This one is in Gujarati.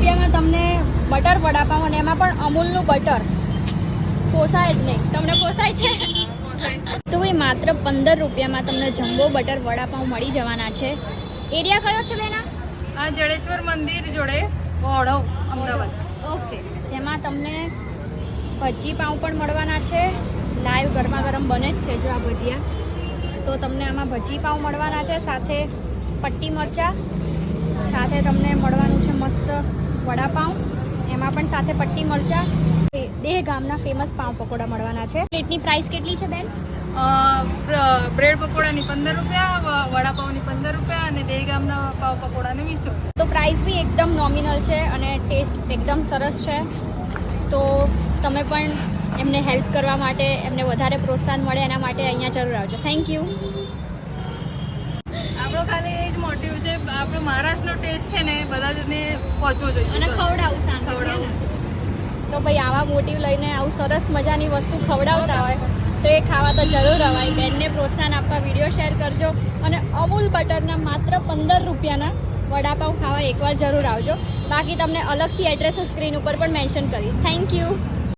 રૂપિયામાં તમને બટર વડાપાઉં અને એમાં પણ અમૂલનું બટર. પોસાય જ નહીં. તમને પોસાય છે? તો એ માત્ર પંદર રૂપિયામાં તમને જમ્બો બટર વડાપાઉં મળી જવાના છે. એરિયા કયો છે બેના? આ જડેશ્વર મંદિર જોડે ઓળો અમદાવાદ. ઓકે. જેમાં તમને ભજી પાઉં પણ મળવાના છે. લાઈવ ગરમા ગરમ બને જ છે જો આ ભજીયા. તો તમને આમાં ભજી પાઉં મળવાના છે સાથે પટ્ટી મરચાં સાથે તમને મળવાનું છે મસ્ત વડાપાઉં એમાં પણ સાથે પટ્ટી મરચાં દેહ ગામના ફેમસ પાઉં પકોડા મળવાના છે. પ્લેટની પ્રાઇસ કેટલી છે બેન? બ્રેડ પકોડાની પંદર રૂપિયા વડાપાઉંની પંદર રૂપિયા અને દેહ ગામના પાવ પકોડાની વીસ રૂપિયા. તો પ્રાઇસ બી એકદમ નોમિનલ છે અને ટેસ્ટ એકદમ સરસ છે. તો તમે પણ એમને હેલ્પ કરવા માટે એમને વધારે પ્રોત્સાહન મળે એના માટે અહીંયા જરૂર આવજો. થેન્ક યુ આપણો ખાલી એ જ મોટિવ છે આપણો મહારાષ્ટ્રનો ટેસ્ટ છે ને બધાને પહોંચવો જોઈએ. અને ખવડાવું સાંજે ખવડાવવું. તો ભાઈ આવા મોટિવ લઈને આવું સરસ મજાની વસ્તુ ખવડાવતા હોય તો એ ખાવા તો જરૂર અવાય. બેનને પ્રોત્સાહન આપવા વીડિયો શેર કરજો અને અમૂલ બટરના માત્ર પંદર રૂપિયાના વડાપાઉં ખાવા એકવાર જરૂર આવજો. બાકી તમને અલગથી એડ્રેસ હું સ્ક્રીન ઉપર પણ મેન્શન કરીશ. Thank you